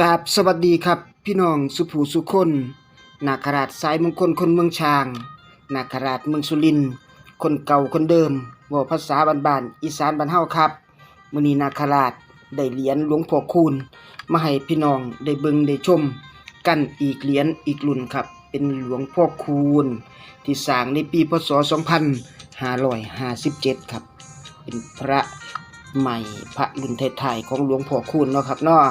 กราบสวัสดีครับ พี่น้องสุภูสุคนนาคราชสายมงคลคนเมืองช้างนาคราชเมืองสุรินคนเก่าคนเดิมว่าภาษาบ้านๆอีสานบ้านเฮาครับมื้อนี้นาคราชได้เหรียญหลวงพ่อคูณมาให้พี่น้องได้เบิ่งได้ชม กันอีกเหรียญอีกรุ่นครับ เป็นหลวงพ่อคูณที่สร้างในปีพศ 2557 ครับ เป็นพระใหม่พระรุ่นไทยๆของหลวงพ่อคูณเนาะครับเนาะ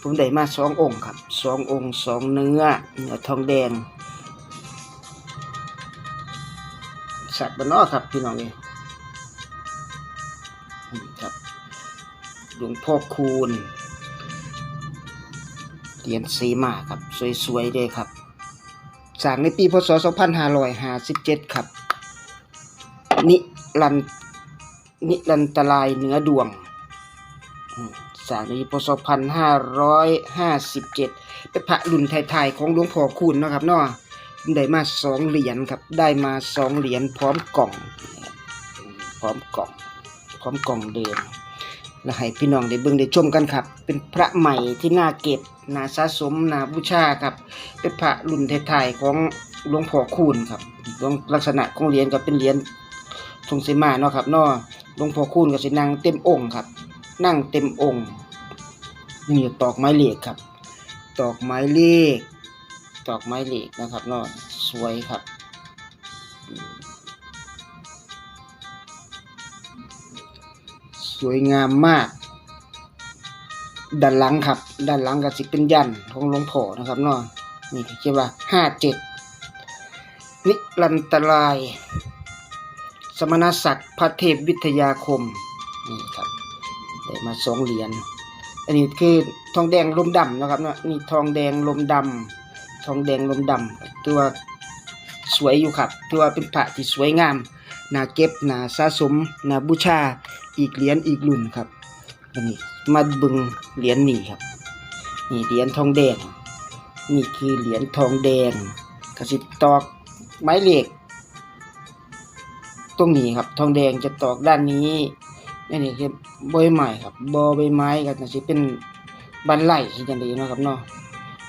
ผมได้มาสององค์ครับสององค์สองเนื้อเนื้อทองแดงสัตว์บนนอครับพี่น้องเองครับหลวงพ่อคูณเหรียญสีมาครับ สวยๆเลยครับสร้างในปีพศ 2557 ครับ นิรันนิรันตรายเนื้อดวง อืมสร้างในปีพศ2557เป็นพระรุ่นไทยๆของหลวงพ่อคูณนะครับเนาะได้มาสองเหรียญครับ ได้มาสองเหรียญพร้อมกล่อง พร้อมกล่อง พร้อมกล่องเดิมแล้วให้พี่น้องได้เบิ่งได้ชมกันครับ เป็นพระใหม่ที่น่าเก็บน่าสะสมน่าบูชาครับ เป็นพระรุ่นไทยๆของหลวงพ่อคูณครับลงลักษณะของเหรียญก็เป็นเหรียญทรงเสมาเนาะครับเนาะหลวงพ่อคูณก็สินังเต็มองค์ครับ นั่งเต็มองค์นี่ตอกไม้เหล็กครับ ตอกไม้เหล็กตอกไม้เหล็กนะครับนาะสวยครับสวยงามมาก ด้านหลังครับ ด้านหลังก็สิเป็นยันของหลวงพ่อนะครับเนาะนี่เขียนว่าห้าเจ็ดนิรันตราย สมณศักดิ์พระเทพวิทยาคม นี่ครับ ได้มาสองเหรียญอันนี้คือทองแดงลมดำนะครับเนาะนี่ทองแดงลมดำทองแดงลมดำตัวสวยอยู่ครับตัวเป็นพระที่สวยงามนาเก็บนาสะสมนาบูชาอีกเหรียญอีกรุ่นครับอันนี้มาบึงเหรียญนี่ครับนี่เหรียญทองแดง นี่คือเหรียญทองแดงกระสิตอกไม้เหล็ก ตรงนี้ครับทองแดงจะตอกด้านนี้ นี่นี่คือใบไม้ครับบอใบไม้ก็จะสิเป็นบันไลที่จังไดเนาะครับเนาะ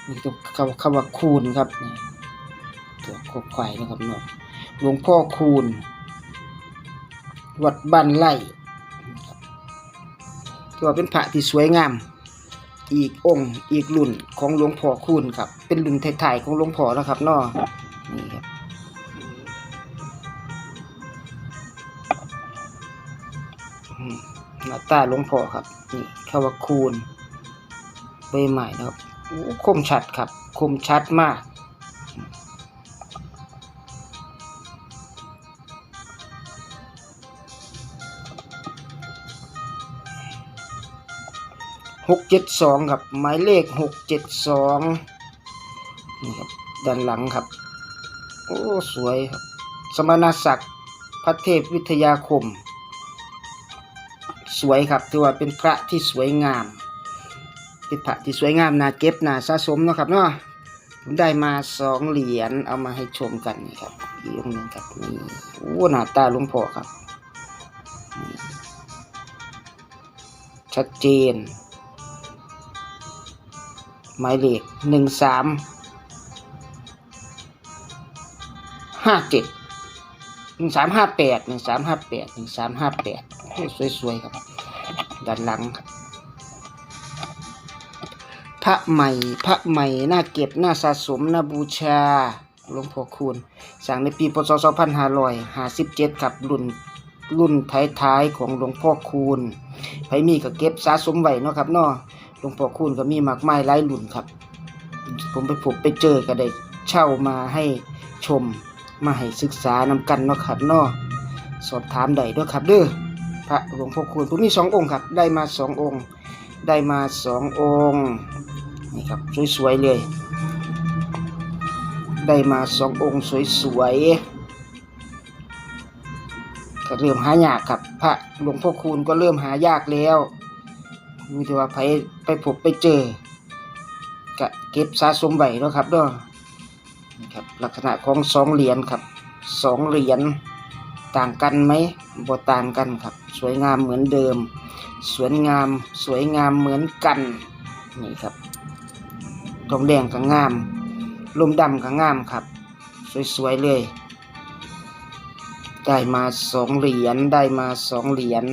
นี่ตัวคำคำว่าคูณครับนี่ตัวโคกควายนะครับเนาะหลวงพ่อคูณ วัดบ้านไร่ครับถือว่าเป็นพระที่สวยงาม อีกองค์ อีกรุ่นของหลวงพ่อคูณครับ เป็นรุ่นไทยๆของหลวงพ่อนะครับเนาะนี่ครับ หน้าตาหลวงพ่อครับนี่คำว่าคูณใบใหม่นะครับโอ้คมชัดครับ คมชัดมาก หกเจ็ดสองครับ หมายเลขหกเจ็ดสองนี่ครับ ด้านหลังครับ โอ้ สวยครับ สมณศักดิ์พระเทพวิทยาคม สวยครับถือว่าเป็นพระที่สวยงามเป็นพระที่สวยงามน่าเก็บน่าสะสมเนาะครับเนาะผมได้มาสองเหรียญเอามาให้ชมกันนี่ครับอีกองค์หนึ่งครับนี่โอ้หน้าตาหลวงพ่อครับ ชัดเจน หมายเลขหนึ่งสามห้าเจ็ดหนึ่งสามห้าแปดหนึ่งสามห้าแปดหนึ่งสามห้าแปด สวยๆครับ ด้านหลังครับ พระใหม่ พระใหม่ น่าเก็บ น่าสะสม น่าบูชา หลวงพ่อคูณสร้างในปีพศ 2557 ครับรุ่นรุ่นท้ายๆของหลวงพ่อคูณไผมีก็เก็บสะสมไว้เนาะครับเนาะหลวงพ่อคูณก็มีมากมายหลายรุ่นครับ ผมไปพบไปเจอก็ได้เช่ามาให้ชมมาให้ศึกษานำกันเนาะครับเนาะสอบถามได้ด้วยครับเด้อ พระหลวงพ่อคูณผมมีสององค์ครับ ได้มาสององค์ ได้มาสององค์นี่ครับสวยๆเลย ได้มาสององค์สวยๆก็เริ่มหายากครับ พระหลวงพ่อคูณก็เริ่มหายากแล้วมีแต่ว่าไปไปพบไปเจอก็เก็บสะสมไว้เนาะครับเนาะนี่ครับลักษณะของสองเหรียญครับสองเหรียญต่างกันไหม บ่ต่างกันครับ สวยงามเหมือนเดิม สวยงามสวยงามเหมือนกันนี่ครับทองแดงก็งามลมดำก็งามครับ สวยๆเลย ได้มาสองเหรียญได้มาสองเหรียญ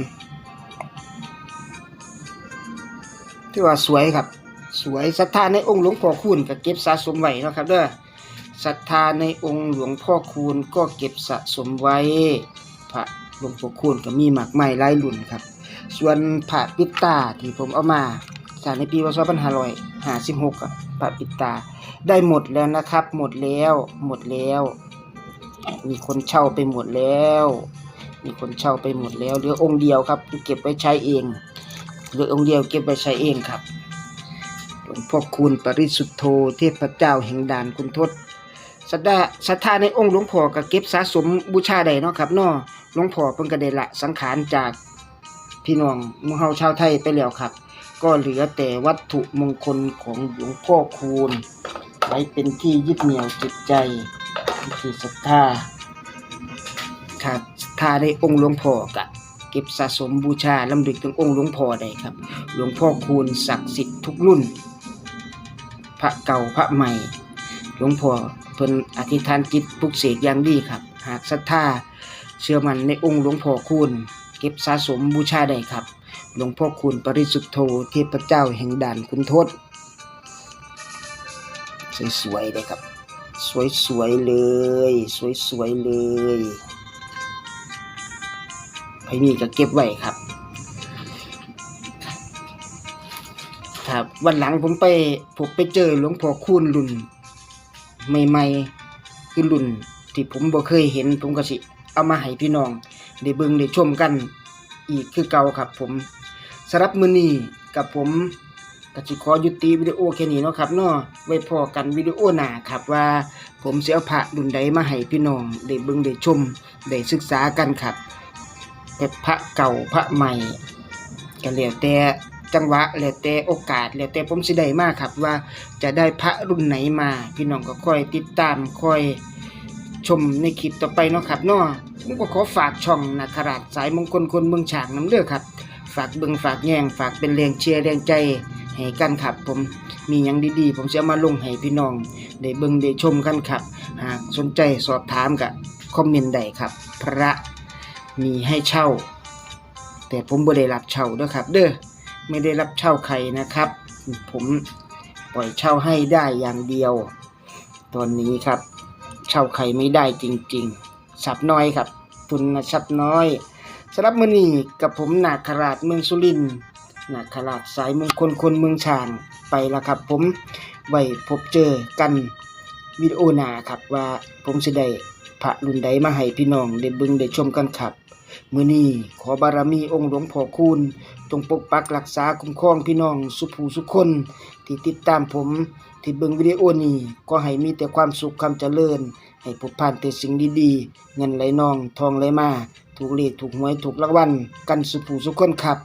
ที่ว่าสวยครับ สวยศรัทธาในองค์หลวงพ่อคูณก็เก็บสะสมไว้นะครับเด้อศรัทธาในองค์หลวงพ่อคูณก็เก็บสะสมไว้พระ หลวงพ่อคูณก็มีหมากมายหลายรุ่นครับ ส่วนพระปิดตาที่ผมเอามาสางในปีพศ2556กับพระปิดตา ได้หมดแล้วนะครับ หมดแล้วหมดแล้ว มีคนเช่าไปหมดแล้ว มีคนเช่าไปหมดแล้วเหลือองค์เดียวครับเก็บไว้ใช้เองเหลือองค์เดียวเก็บไว้ใช้เองครับหลวงพ่อคูณปริสุทธโธเทพเจ้าแห่งด่านคุณทศศรัทธาศรัทธาในองค์หลวงพ่อก็เก็บสะสมบูชาได้เนาะครับเนาะ หลวงพ่อเพิ่นก็ได้ละสังขารจากพี่น้องมู่เฮาชาวไทยไปแล้วครับ ก็เหลือแต่วัตถุมงคลของหลวงพ่อคูณไว้เป็นที่ยึดเหนี่ยวจิตใจที่ศรัทธาครับทธาในองค์หลวงพ่อก็เก็บสะสมบูชาลำลึกถึงองค์หลวงพ่อได้ครับ หลวงพ่อคูณศักดิ์สิทธิ์ทุกรุ่น พระเก่าพระใหม่ หลวงพ่อเพิ่นอธิษฐานจิตปลุกเสกอย่างดีครับ หากศรัทธา เชื่อมั่นในองค์หลวงพ่อคูณเก็บสะสมบูชาได้ครับ หลวงพ่อคูณปริสุทธโธเทพเจ้าแห่งด่านคุณทศสวยๆเลยครับ สวยๆเลย สวยๆเลยไผมีก็เก็บไว้ครับครับวันหลังผมไปผมไปเจอหลวงพ่อคูณรุ่น ใหม่ๆคือรุ่นที่ผมบ่เคยเห็นผมก็สิ เอามาให้พี่น้องได้เบิ่งได้ชมกันอีกคือเก่าครับผมสำหรับมื้อนี้กับผมก็สิขอยุติวิดีโอแค่นี้เนาะครับเนาะไว้พอกันวิดีโอหน้าครับว่า ผมสิเอาพระรุ่นใดมาให้พี่น้องได้เบิ่งได้ชมได้ศึกษากันครับแต่พระเก่าพระใหม่ก็แล้วแต่จังหวะแล้วแต่โอกาสแล้วแต่ผมสิได้มากครับว่าจะได้พระรุ่นไหนมา พี่น้องก็ค่อยติดตามค่อย ชมในคลิปต่อไปเนาะครับเนาะผมก็ขอฝากช่องนาคราชสายมงคลคนเมืองฉางน้ำเด้อครับ ฝากเบิ่งฝากแย่งฝากเป็นแรงเชียร์แรงใจให้กันครับผมมีหยังดีๆ ผมจะมาลงให้พี่น้องได้เบิงได้ชมกันครับ หากสนใจสอบถามก็คอมเมนต์ได้ครับ พระมีให้เช่า แต่ผมบ่ได้รับเช่าด้อครับ เด้อไม่ได้รับเช่าใครนะครับ ผมปล่อยเช่าให้ได้อย่างเดียว ตอนนี้ครับ เช่าใครไม่ได้จริงๆสับน้อยครับ ทุนสับน้อยสำหรับมือนี้กับผมนาคราชเมืองสุรินทร์นาคราชสายมงคลคนเมืองฉางไปแล้วครับ ผมไว้พบเจอกันวิดีโอหน้าครับว่าผมสิได้พระรุ่นใดมาให้พี่น้องได้บิ่งได้ชมกันครับมือนี้ขอบารมีองค์หลวงพ่อคูณจงปกปักรักษาคุ้มครองพี่น้องสุภูสุขคนที่ติดตามผม ที่เบิ่งวิดีโอนี้ก็ให้มีแต่ความสุขความเจริญ ให้พบผ่านแต่สิ่งดีๆ เงินไหลนองทองไหลมาถูกเลขถูกหวยถูกรางวัลกันสุภูสุขคนครับ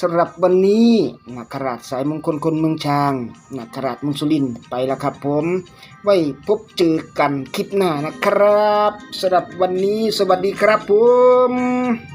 สำหรับวันนี้นักขราชสายมงคลคนเมืองช้างนักขราชมุสุรินไปแล้วครับผม ไว้พบเจอกันคลิปหน้านะครับสำหรับวันนี้สวัสดีครับผม